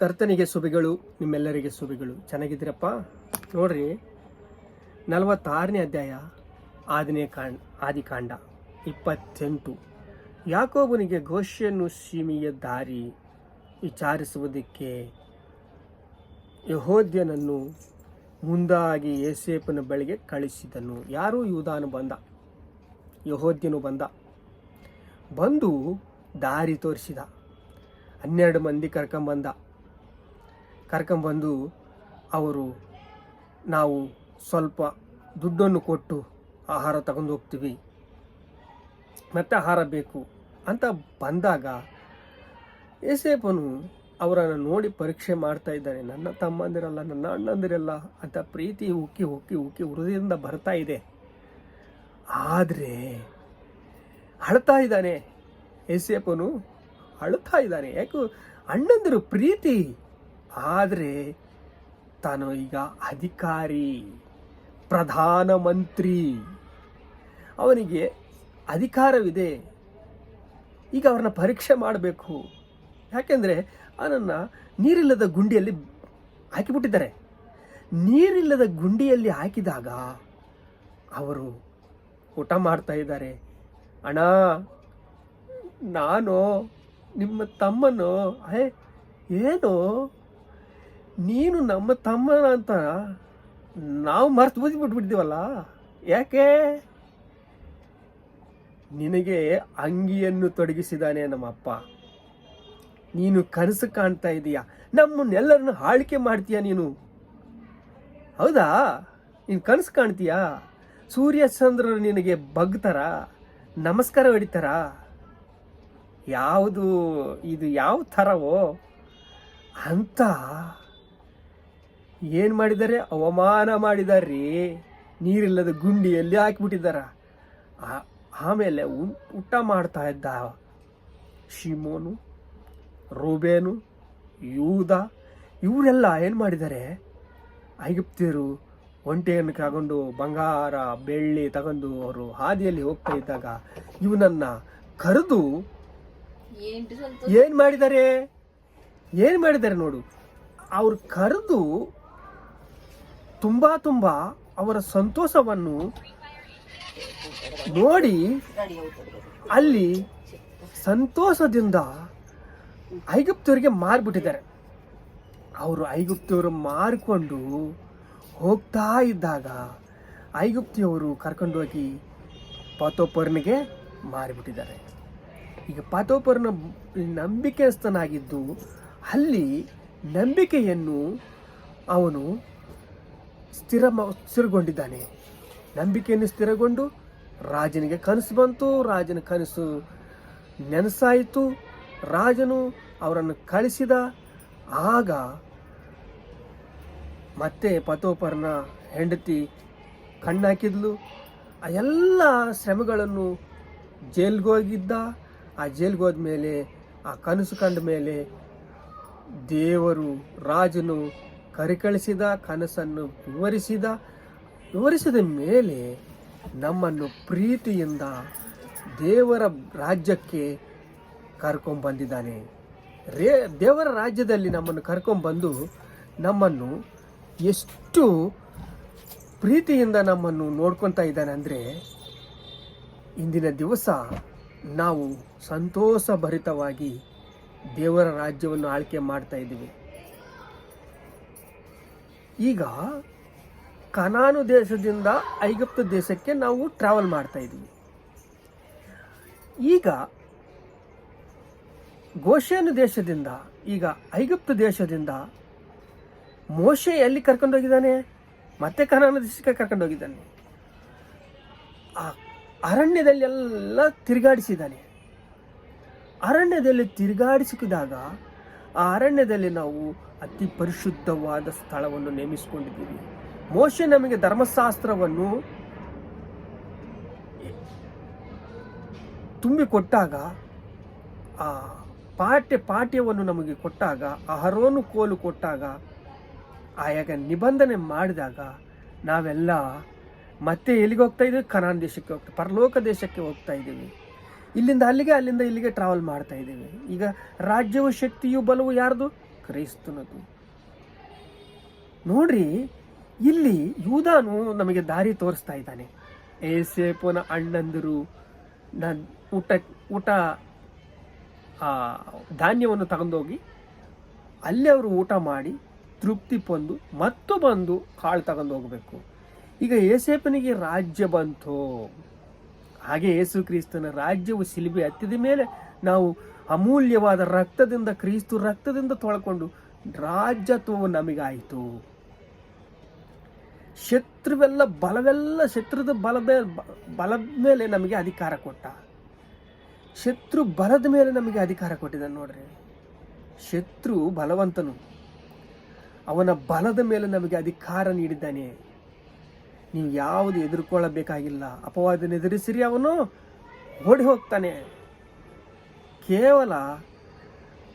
ಕರ್ತನಿಗೆ ಸುಬಿಗಳು ನಿಮ್ಮೆಲ್ಲರಿಗೆ ಸುಬಿಗಳು ಚೆನ್ನಾಗಿದ್ದೀರಪ್ಪ? ನೋಡ್ರಿ, ನಲವತ್ತಾರನೇ ಅಧ್ಯಾಯ ಆದನೇ ಕಾಂಡ, ಆದಿಕಾಂಡ, ಇಪ್ಪತ್ತೆಂಟು. ಯಾಕೋಬನಿಗೆ ಘೋಷೆಯನ್ನು ಸೀಮೆಯ ದಾರಿ ವಿಚಾರಿಸುವುದಕ್ಕೆ ಯಹೋದ್ಯನನ್ನು ಮುಂದಾಗಿ ಏಸೇಪನ ಬಳಿಗೆ ಕಳಿಸಿದನು. ಯಾರು? ಯೂದಾನು ಬಂದ. ಯಹೋದ್ಯನು ಬಂದ. ಬಂದು ದಾರಿ ತೋರಿಸಿದ. ಹನ್ನೆರಡು ಮಂದಿ ಕರ್ಕೊಂಬಂದ. ಕರ್ಕೊಂಬಂದು ಅವರು, ನಾವು ಸ್ವಲ್ಪ ದುಡ್ಡನ್ನು ಕೊಟ್ಟು ಆಹಾರ ತಗೊಂಡು ಹೋಗ್ತೀವಿ. ಮತ್ತೆ ಆಹಾರ ಬೇಕು. ಅಂತ ಬಂದಾಗ ಏಸೇಪನು ಅವರನ್ನು ನೋಡಿ ಪರೀಕ್ಷೆ ಮಾಡ್ತಾ ಇದ್ದಾನೆ. ನನ್ನ ತಮ್ಮಂದಿರಲ್ಲ, ನನ್ನ ಅಣ್ಣಂದಿರಲ್ಲ ಅಂತ ಪ್ರೀತಿ ಉಕ್ಕಿ ಉಕ್ಕಿ ಉಕ್ಕಿ ಹೃದಯದಿಂದ ಬರ್ತಾ ಇದೆ. ಆದರೆ ಅಳ್ತಾ ಇದ್ದಾನೆ. ಏಸೇಪನು ಅಳ್ತಾ ಇದ್ದಾನೆ. ಯಾಕೆ? ಅಣ್ಣಂದಿರು ಪ್ರೀತಿ ಆದರೆ ತಾನು ಈಗ ಅಧಿಕಾರಿ ಪ್ರಧಾನಮಂತ್ರಿ ಅವನಿಗೆ ಅಧಿಕಾರವಿದೆ. ಈಗ ಅವ್ರನ್ನ ಪರೀಕ್ಷೆ ಮಾಡಬೇಕು. ಯಾಕೆಂದರೆ ಅವನನ್ನು ನೀರಿಲ್ಲದ ಗುಂಡಿಯಲ್ಲಿ ಹಾಕಿಬಿಟ್ಟಿದ್ದಾರೆ. ನೀರಿಲ್ಲದ ಗುಂಡಿಯಲ್ಲಿ ಹಾಕಿದಾಗ ಅವರು ಊಟ ಮಾಡ್ತಾ ಇದ್ದಾರೆ. ಅಣ್ಣ, ನಾನು ನಿಮ್ಮ ತಮ್ಮನು ಏನು? ನೀನು ನಮ್ಮ ತಮ್ಮನ ಅಂತ ನಾವು ಮರ್ತು ಬುದ್ಧಿ ಯಾಕೆ? ನಿನಗೆ ಅಂಗಿಯನ್ನು ತೊಡಗಿಸಿದಾನೆ ನಮ್ಮಪ್ಪ. ನೀನು ಕನಸು ಕಾಣ್ತಾ ಇದೀಯ? ನಮ್ಮನ್ನೆಲ್ಲರನ್ನು ಆಳ್ಕೆ ಮಾಡ್ತೀಯ ನೀನು? ಹೌದಾ? ನೀನು ಕನಸು ಕಾಣ್ತೀಯಾ? ಸೂರ್ಯ ಚಂದ್ರರು ನಿನಗೆ ಬಗ್ತಾರ ನಮಸ್ಕಾರ ಹೊಡಿತಾರ ಯಾವುದು, ಇದು ಯಾವ ಥರವೋ ಅಂತ ಏನು ಮಾಡಿದ್ದಾರೆ? ಅವಮಾನ ಮಾಡಿದಾರ್ರೀ. ನೀರಿಲ್ಲದ ಗುಂಡಿಯಲ್ಲಿ ಹಾಕಿಬಿಟ್ಟಿದ್ದಾರ. ಆಮೇಲೆ ಊಟ ಮಾಡ್ತಾ ಇದ್ದ ಶಿಮೋನು ರೂಬೇನು ಯೂದ ಇವರೆಲ್ಲ ಏನು ಮಾಡಿದ್ದಾರೆ? ಐಗುಪ್ತಿಯರು ಒಂಟೆಯನ್ನು ಕಾಗೊಂಡು ಬಂಗಾರ ಬೆಳ್ಳಿ ತಗೊಂಡು ಅವರು ಹಾದಿಯಲ್ಲಿ ಹೋಗ್ತಾ ಇದ್ದಾಗ ಇವನನ್ನ ಕರೆದು ಏನು ಮಾಡಿದ್ದಾರೆ? ಏನು ಮಾಡಿದ್ದಾರೆ ನೋಡು. ಅವ್ರು ಕರೆದು ತುಂಬ ತುಂಬ ಅವರ ಸಂತೋಷವನ್ನು ನೋಡಿ ಅಲ್ಲಿ ಸಂತೋಷದಿಂದ ಐಗುಪ್ತರಿಗೆ ಮಾರಿಬಿಟ್ಟಿದ್ದಾರೆ. ಅವರು ಐಗುಪ್ತಿಯವರು ಮಾರಿಕೊಂಡು ಹೋಗ್ತಾ ಇದ್ದಾಗ ಐಗುಪ್ತಿಯವರು ಕರ್ಕೊಂಡು ಹೋಗಿ ಪಾತೋಪರ್ನಿಗೆ ಮಾರಿಬಿಟ್ಟಿದ್ದಾರೆ. ಈಗ ಪಾತೋಪರ್ನ ನಂಬಿಕೆಸ್ಥನಾಗಿದ್ದು ಅಲ್ಲಿ ನಂಬಿಕೆಯನ್ನು ಅವನು ಸ್ಥಿರ ಸ್ಥಿರಗೊಂಡಿದ್ದಾನೆ. ನಂಬಿಕೆಯನ್ನು ಸ್ಥಿರಗೊಂಡು ರಾಜನಿಗೆ ಕನಸು ಬಂತು. ರಾಜನ ಕನಸು ನೆನಸಾಯಿತು. ರಾಜನು ಅವರನ್ನು ಕಳಿಸಿದ. ಆಗ ಮತ್ತೆ ಪತೋಪರ್ನ ಹೆಂಡತಿ ಕಣ್ಣಾಕಿದ್ಲು. ಆ ಎಲ್ಲ ಶ್ರಮಗಳನ್ನು ಜೈಲ್ಗೋಗಿದ್ದ ಆ ಜೈಲ್ಗೆ ಮೇಲೆ ಆ ಕನಸು ಕಂಡ ಮೇಲೆ ದೇವರು ರಾಜನು ಕರಿಕಳಿಸಿದ ಕನಸನ್ನು ವಿವರಿಸಿದ ವಿವರಿಸಿದ ಮೇಲೆ ನಮ್ಮನ್ನು ಪ್ರೀತಿಯಿಂದ ದೇವರ ರಾಜ್ಯಕ್ಕೆ ಕರ್ಕೊಂಬಂದಿದ್ದಾನೆ ರೇ, ದೇವರ ರಾಜ್ಯದಲ್ಲಿ ನಮ್ಮನ್ನು ಕರ್ಕೊಂಬಂದು ನಮ್ಮನ್ನು ಎಷ್ಟು ಪ್ರೀತಿಯಿಂದ ನಮ್ಮನ್ನು ನೋಡ್ಕೊತಾ ಇದ್ದಾನೆ ಅಂದರೆ ಇಂದಿನ ದಿವಸ ನಾವು ಸಂತೋಷಭರಿತವಾಗಿ ದೇವರ ರಾಜ್ಯವನ್ನು ಆಳ್ಕೆ ಮಾಡ್ತಾ ಇದ್ದೀವಿ. ಈಗ ಕನಾನು ದೇಶದಿಂದ ಐಗುಪ್ತ ದೇಶಕ್ಕೆ ನಾವು ಟ್ರಾವೆಲ್ ಮಾಡ್ತಾ ಇದ್ದೀವಿ. ಈಗ ಗೋಷೇನು ದೇಶದಿಂದ, ಈಗ ಐಗುಪ್ತ ದೇಶದಿಂದ ಮೋಶೆ ಎಲ್ಲಿ ಕರ್ಕೊಂಡೋಗಿದ್ದಾನೆ ಮತ್ತೆ ಕನಾನ ದೇಶಕ್ಕೆ ಕರ್ಕೊಂಡೋಗಿದ್ದಾನೆ ಆ ಅರಣ್ಯದಲ್ಲಿ ಎಲ್ಲ ತಿರುಗಾಡಿಸಿದ್ದಾನೆ. ಅರಣ್ಯದಲ್ಲಿ ತಿರುಗಾಡಿಸಿದಾಗ ಆ ಅರಣ್ಯದಲ್ಲಿ ನಾವು ಅತಿ ಪರಿಶುದ್ಧವಾದ ಸ್ಥಳವನ್ನು ನೇಮಿಸಿಕೊಂಡಿದ್ದೀವಿ. ಮೋಶೆ ನಮಗೆ ಧರ್ಮಶಾಸ್ತ್ರವನ್ನು ತುಂಬಿಕೊಟ್ಟಾಗ ಆ ಪಾಠ್ಯ ಪಾಠ್ಯವನ್ನು ನಮಗೆ ಕೊಟ್ಟಾಗ ಆ ಹರೋನು ಕೋಲು ಕೊಟ್ಟಾಗ, ಆಯಾಗ ನಿಬಂಧನೆ ಮಾಡಿದಾಗ ನಾವೆಲ್ಲ ಮತ್ತೆ ಎಲ್ಲಿಗೆ ಹೋಗ್ತಾ ಇದ್ದೀವಿ? ಕನಾನ್ ದೇಶಕ್ಕೆ ಹೋಗ್ತಾ, ಪರಲೋಕ ದೇಶಕ್ಕೆ ಹೋಗ್ತಾ ಇದ್ದೀವಿ. ಇಲ್ಲಿಂದ ಅಲ್ಲಿಗೆ, ಅಲ್ಲಿಂದ ಇಲ್ಲಿಗೆ ಟ್ರಾವೆಲ್ ಮಾಡ್ತಾ ಇದ್ದೇವೆ. ಈಗ ರಾಜ್ಯವು ಶಕ್ತಿಯು ಬಲವು ಯಾರ್ದು? ಕ್ರೈಸ್ತನದು ನೋಡ್ರಿ, ಇಲ್ಲಿ ಯೂದಾನು ನಮಗೆ ದಾರಿ ತೋರಿಸ್ತಾ ಇದ್ದಾನೆ. ಏಸೇಪನ ಅಣ್ಣಂದಿರು, ನನ್ ಊಟ ಊಟ ಧಾನ್ಯವನ್ನು ತಗೊಂಡೋಗಿ ಅಲ್ಲಿ ಅವರು ಊಟ ಮಾಡಿ ತೃಪ್ತಿ ಪಂದು ಮತ್ತು ಬಂದು ಕಾಳು ತಗೊಂಡು ಹೋಗಬೇಕು ಈಗ ಏಸೇಪನಿಗೆ ರಾಜ್ಯ ಬಂತು? ಹಾಗೆ ಯೇಸು ಕ್ರಿಸ್ತನ ರಾಜ್ಯವು ಶಿಲ್ಬೆ ಹತ್ತಿದ ಮೇಲೆ ನಾವು ಅಮೂಲ್ಯವಾದ ರಕ್ತದಿಂದ ಕ್ರಿಸ್ತು ರಕ್ತದಿಂದ ತೊಳ್ಕೊಂಡು ರಾಜ್ಯತ್ವವು ನಮಗಾಯಿತು. ಶತ್ರುವೆಲ್ಲ ಬಲವೆಲ್ಲ ಶತ್ರುದ ಬಲದ ಬಲದ ಮೇಲೆ ನಮಗೆ ಅಧಿಕಾರ ಕೊಟ್ಟ. ಶತ್ರು ಬಲದ ಮೇಲೆ ನಮಗೆ ಅಧಿಕಾರ ಕೊಟ್ಟಿದ್ದಾನೆ ನೋಡ್ರಿ. ಶತ್ರು ಬಲವಂತನು. ಅವನ ಬಲದ ಮೇಲೆ ನಮಗೆ ಅಧಿಕಾರ ನೀಡಿದ್ದಾನೆ. ನೀವು ಯಾವುದು ಎದುರ್ಕೊಳ್ಳಬೇಕಾಗಿಲ್ಲ. ಅಪವಾದನ ಎದುರಿಸಿರಿ, ಅವನು ಓಡಿ ಹೋಗ್ತಾನೆ. ಕೇವಲ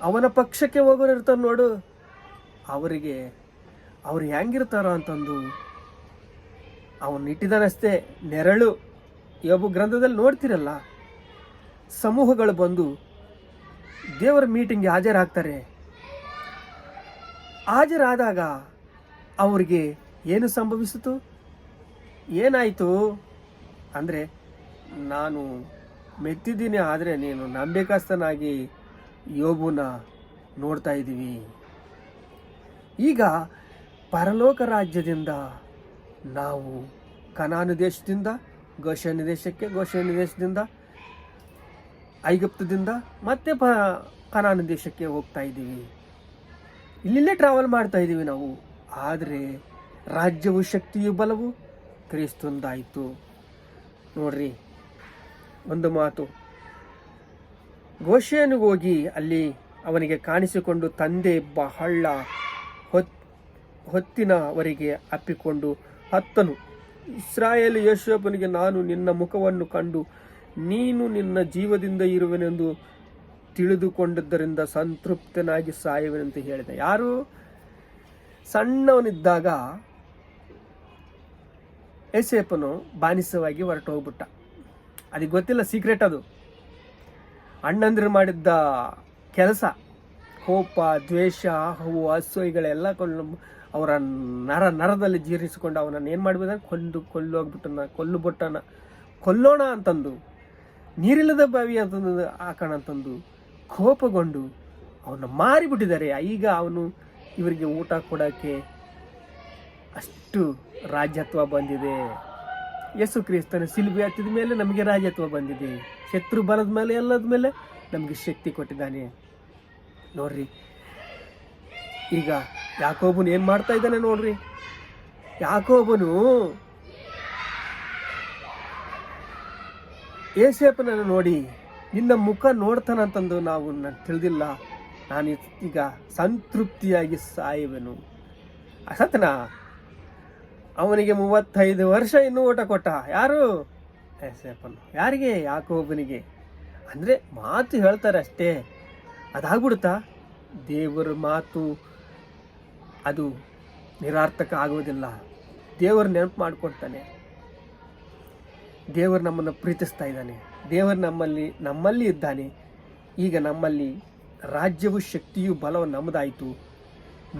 ಅವನ ಪಕ್ಷಕ್ಕೆ ಹೋಗೋರು ಇರ್ತಾರೆ ನೋಡು. ಅವರಿಗೆ ಅವ್ರು ಹೆಂಗಿರ್ತಾರೋ ಅಂತಂದು ಅವನು ಇಟ್ಟಿದ್ದಾನಷ್ಟೇ. ನೆರಳು. ಯೋಬು ಗ್ರಂಥದಲ್ಲಿ ನೋಡ್ತಿರಲ್ಲ, ಸಮೂಹಗಳು ಬಂದು ದೇವರ ಮೀಟಿಂಗ್ಗೆ ಹಾಜರಾಗ್ತಾರೆ. ಹಾಜರಾದಾಗ ಅವರಿಗೆ ಏನು ಸಂಭವಿಸಿತು? ಏನಾಯಿತು ಅಂದರೆ ನಾನು ಮೆತ್ತಿದ್ದೀನಿ ಆದರೆ ನೀನು ನಂಬಿಕಸ್ತನಾಗಿ ಯೋಬುನ ನೋಡ್ತಾ ಇದ್ದೀವಿ. ಈಗ ಪರಲೋಕ ರಾಜ್ಯದಿಂದ ನಾವು ಕನಾನು ದೇಶದಿಂದ ಘೋಷಣ ದೇಶಕ್ಕೆ ಘೋಷಣ ದೇಶದಿಂದ, ಐಗುಪ್ತದಿಂದ ಮತ್ತೆ ಪ ಕನಾನು ದೇಶಕ್ಕೆ ಹೋಗ್ತಾ ಇದ್ದೀವಿ. ಇಲ್ಲಿಲ್ಲೇ ಟ್ರಾವೆಲ್ ಮಾಡ್ತಾ ಇದ್ದೀವಿ ನಾವು. ಆದರೆ ರಾಜ್ಯವು ಶಕ್ತಿಯು ಬಲವು ಕ್ರಿಸ್ತಂದಾಯಿತು. ನೋಡ್ರಿ, ಒಂದು ಮಾತು. ಘೋಷೆಯನ್ನು ಹೋಗಿ ಅಲ್ಲಿ ಅವನಿಗೆ ಕಾಣಿಸಿಕೊಂಡು ತಂದೆ ಬಹಳ ಹೊತ್, ಹೊತ್ತಿನವರೆಗೆ ಅಪ್ಪಿಕೊಂಡು ಹತ್ತನು, ಇಸ್ರಾಯೇಲ್ ಯಶೋಪನಿಗೆ ನಾನು ನಿನ್ನ ಮುಖವನ್ನು ಕಂಡು ನೀನು ನಿನ್ನ ಜೀವದಿಂದ ಇರುವೆನೆಂದು ತಿಳಿದುಕೊಂಡಿದ್ದರಿಂದ ಸಂತೃಪ್ತನಾಗಿ ಸಾಯುವೆನೆಂದು ಹೇಳಿದ. ಯಾರು? ಸಣ್ಣವನಿದ್ದಾಗ ಏಸೇಪನು ಬಾನಿಸವಾಗಿ ಹೊರಟು ಹೋಗ್ಬಿಟ್ಟ ಅದಕ್ಕೆ ಗೊತ್ತಿಲ್ಲ ಸೀಕ್ರೆಟ್ ಅದು. ಅಣ್ಣಂದ್ರು ಮಾಡಿದ್ದ ಕೆಲಸ, ಕೋಪ, ದ್ವೇಷ, ಹೂವು ಅಸೂಯೆಗಳೆಲ್ಲ ಕೊಲ್ಲು ಅವರ ನರ ನರದಲ್ಲಿ ಜೀರ್ಣಿಸಿಕೊಂಡು ಅವನನ್ನು ಏನು ಮಾಡ್ಬೇಕಂದ್ರೆ ಕೊಂದು ಕೊಲ್ಲೋಗ್ಬಿಟ್ಟನ ಕೊಲ್ಲು ಬಿಟ್ಟನ. ಕೊಲ್ಲೋಣ ಅಂತಂದು, ನೀರಿಲ್ಲದ ಬಾವಿ ಅಂತಂದು ಹಾಕೋಣ ಅಂತಂದು ಕೋಪಗೊಂಡು ಅವನ್ನ ಮಾರಿಬಿಟ್ಟಿದ್ದಾರೆ. ಈಗ ಅವನು ಇವರಿಗೆ ಊಟ ಕೊಡೋಕ್ಕೆ ಅಷ್ಟು ರಾಜ್ಯತ್ವ ಬಂದಿದೆ. ಯೇಸು ಕ್ರಿಸ್ತನ ಸಿಲುಬೆ ಹತ್ತಿದ ಮೇಲೆ ನಮಗೆ ರಾಜ್ಯತ್ವ ಬಂದಿದೆ. ಶತ್ರು ಬಲದ ಮೇಲೆ ಎಲ್ಲದ ಮೇಲೆ ನಮಗೆ ಶಕ್ತಿ ಕೊಟ್ಟಿದ್ದಾನೆ. ನೋಡ್ರಿ, ಈಗ ಯಾಕೋಬನು ಏನು ಮಾಡ್ತಾ ಇದ್ದಾನೆ ನೋಡ್ರಿ. ಯಾಕೋಬನು ಏಸೇಪನನ್ನು ನೋಡಿ, ನಿನ್ನ ಮುಖ ನೋಡ್ತಾನಂತಂದು ನಾವು ನಾನು ತಿಳಿದಿಲ್ಲ. ನಾನು ಈಗ ಸಂತೃಪ್ತಿಯಾಗಿ ಸಾಯುವೆನು. ಅಸತನ ಅವನಿಗೆ ಮೂವತ್ತೈದು ವರ್ಷ ಇನ್ನೂ ಊಟ ಕೊಟ್ಟ. ಯಾರು? ಏಸೇಪನು ಯಾರಿಗೆ? ಯಾಕೋಬನಿಗೆ ಅಂದರೆ ಮಾತು ಹೇಳ್ತಾರೆ ಅಷ್ಟೇ. ಅದಾಗ್ಬಿಡುತ್ತಾ? ದೇವರ ಮಾತು ಅದು ನಿರಾರ್ಥಕ ಆಗೋದಿಲ್ಲ ದೇವರು ನೆನಪು ಮಾಡಿಕೊಡ್ತಾನೆ ದೇವರು ನಮ್ಮನ್ನು ಪ್ರೀತಿಸ್ತಾ ಇದ್ದಾನೆ. ದೇವರು ನಮ್ಮಲ್ಲಿ ನಮ್ಮಲ್ಲಿ ಇದ್ದಾನೆ. ಈಗ ನಮ್ಮಲ್ಲಿ ರಾಜ್ಯವು ಶಕ್ತಿಯು ಬಲವು ನಮ್ಮದಾಯಿತು.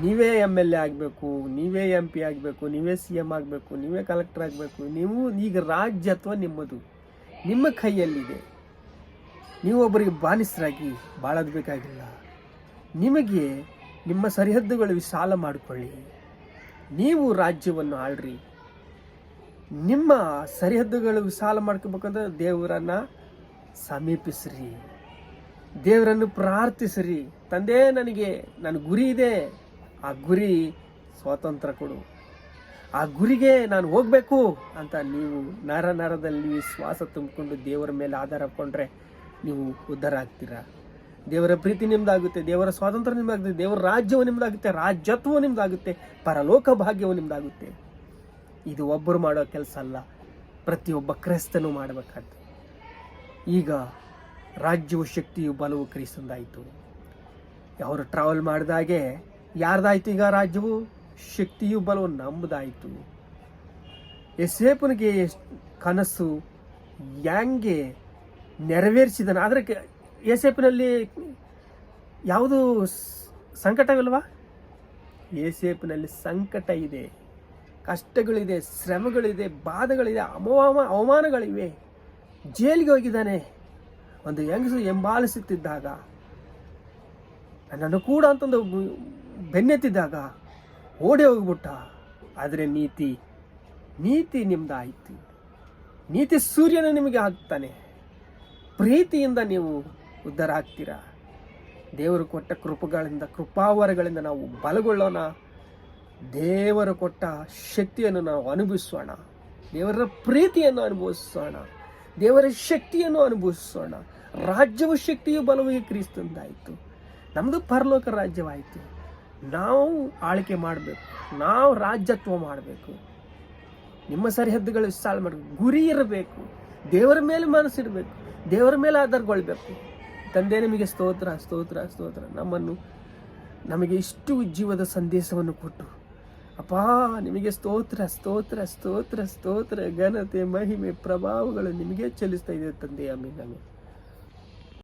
ನೀವೇ ಎಂ ಎಲ್ ಎ ಆಗಬೇಕು, ನೀವೇ ಎಂ ಪಿ ಆಗಬೇಕು, ನೀವೇ ಸಿ ಎಂ ಆಗಬೇಕು, ನೀವೇ ಕಲೆಕ್ಟರ್ ಆಗಬೇಕು, ನೀವು ಈಗ ರಾಜ್ಯತ್ವ ನಿಮ್ಮದು, ನಿಮ್ಮ ಕೈಯಲ್ಲಿದೆ. ನೀವು ಒಬ್ಬರಿಗೆ ಬಾನಿಸರಾಗಿ ಬಾಳೋದು ಬೇಕಾಗಿಲ್ಲ. ನಿಮಗೆ ನಿಮ್ಮ ಸರಿಹದ್ದುಗಳು ವಿಶಾಲ ಮಾಡಿಕೊಳ್ಳಿ. ನೀವು ರಾಜ್ಯವನ್ನು ಆಳ್ರಿ. ನಿಮ್ಮ ಸರಿಹದ್ದುಗಳು ವಿಶಾಲ ಮಾಡ್ಕೋಬೇಕಂದ್ರೆ ದೇವರನ್ನ ಸಮೀಪಿಸ್ರಿ. ದೇವರನ್ನು ಪ್ರಾರ್ಥಿಸ್ರಿ. ತಂದೆ, ನನಗೆ, ನನ್ನ ಗುರಿ ಇದೆ. ಆ ಗುರಿ ಸ್ವಾತಂತ್ರ್ಯ ಕೊಡು. ಆ ಗುರಿಗೆ ನಾನು ಹೋಗಬೇಕು ಅಂತ ನೀವು ನರ ನರದಲ್ಲಿ ಶ್ವಾಸ ತುಂಬಿಕೊಂಡು ದೇವರ ಮೇಲೆ ಆಧಾರ ಕೊಂಡ್ರೆ ನೀವು ಉದ್ಧಾರ ಆಗ್ತೀರಾ ದೇವರ ಪ್ರೀತಿ ನಿಮ್ದಾಗುತ್ತೆ, ದೇವರ ಸ್ವಾತಂತ್ರ್ಯ ನಿಮ್ದಾಗುತ್ತೆ, ದೇವರ ರಾಜ್ಯವು ನಿಮ್ದಾಗುತ್ತೆ ರಾಜ್ಯತ್ವವು ನಿಮ್ದಾಗುತ್ತೆ, ಪರಲೋಕ ಭಾಗ್ಯವು ನಿಮ್ದಾಗುತ್ತೆ. ಇದು ಒಬ್ಬರು ಮಾಡೋ ಕೆಲಸ ಅಲ್ಲ, ಪ್ರತಿಯೊಬ್ಬ ಕ್ರೈಸ್ತನು ಮಾಡಬೇಕಾದ್ದು. ಈಗ ರಾಜ್ಯವು ಶಕ್ತಿಯು ಬಲವು ಕ್ರಿಸ್ತಂದಾಯಿತು. ಅವರು ಟ್ರಾವೆಲ್ ಮಾಡಿದಾಗೆ ಯಾರ್ದಾಯ್ತು ಈಗ ರಾಜ್ಯವು? ಶಕ್ತಿಯು ಬಲವು ನಮ್ಮದಾಯಿತು. ಎಸೇಪನಿಗೆ ಕನಸು ಹ್ಯಾಂಗೆ ನೆರವೇರಿಸಿದನು. ಆದರೆ ಎಸೇಪಿನಲ್ಲಿ ಯಾವುದು ಸಂಕಟವಿಲ್ವಾ? ಎಸೇಪಿನಲ್ಲಿ ಸಂಕಟ ಇದೆ. ಕಷ್ಟಗಳಿದೆ, ಶ್ರಮಗಳಿದೆ, ಬಾಧೆಗಳಿದೆ ಅಮವಾಮ ಅವಮಾನಗಳಿವೆ. ಜೈಲಿಗೆ ಹೋಗಿದ್ದಾನೆ. ಒಂದು ಹೆಂಗಸು ಎಂಬಾಲಿಸುತ್ತಿದ್ದಾಗ, ನನ್ನನ್ನು ಕೂಡ ಅಂತಂದು ಬೆನ್ನೆತ್ತಿದ್ದಾಗ ಓಡಿ ಹೋಗ್ಬಿಟ್ಟ. ಆದರೆ ನೀತಿ ನೀತಿ ನಿಮ್ದಾಯಿತು. ನೀತಿ ಸೂರ್ಯನ ನಿಮಗೆ ಆಗ್ತಾನೆ ಪ್ರೀತಿಯಿಂದ ನೀವು ಉದ್ಧಾರ ಆಗ್ತೀರಾ ದೇವರು ಕೊಟ್ಟ ಕೃಪಗಳಿಂದ, ಕೃಪಾವರಗಳಿಂದ ನಾವು ಬಲಗೊಳ್ಳೋಣ. ದೇವರು ಕೊಟ್ಟ ಶಕ್ತಿಯನ್ನು ನಾವು ಅನುಭವಿಸೋಣ. ದೇವರ ಪ್ರೀತಿಯನ್ನು ಅನುಭವಿಸೋಣ. ದೇವರ ಶಕ್ತಿಯನ್ನು ಅನುಭವಿಸೋಣ. ರಾಜ್ಯವು ಶಕ್ತಿಯು ಬಲವು ಕ್ರೀಸ್ತಂದಾಯಿತು ಕ್ರಿಸ್ತಂದಾಯಿತು ನಮ್ಮದು ಪರಲೋಕ ರಾಜ್ಯವಾಯಿತು. ನಾವು ಆಳ್ಕೆ ಮಾಡಬೇಕು, ನಾವು ರಾಜ್ಯತ್ವ ಮಾಡಬೇಕು. ನಿಮ್ಮ ಸರಿಹದ್ದುಗಳು ವಿಶಾಲ ಮಾಡಬೇಕು. ಗುರಿ ಇರಬೇಕು. ದೇವರ ಮೇಲೆ ಮನಸ್ಸಿಡಬೇಕು ದೇವರ ಮೇಲೆ ಆಧಾರಗೊಳ್ಬೇಕು. ತಂದೆ ನಿಮಗೆ ಸ್ತೋತ್ರ ಸ್ತೋತ್ರ ಸ್ತೋತ್ರ. ನಮ್ಮನ್ನು, ನಮಗೆ ಇಷ್ಟು ಜೀವದ ಸಂದೇಶವನ್ನು ಕೊಟ್ಟು, ಅಪ್ಪಾ, ನಿಮಗೆ ಸ್ತೋತ್ರ ಸ್ತೋತ್ರ ಸ್ತೋತ್ರ ಸ್ತೋತ್ರ, ಘನತೆ, ಮಹಿಮೆ, ಪ್ರಭಾವಗಳು ನಿಮಗೆ ಚಲಿಸ್ತಾ ಇದೆ ತಂದೆಯ ಆಮೇಲೆ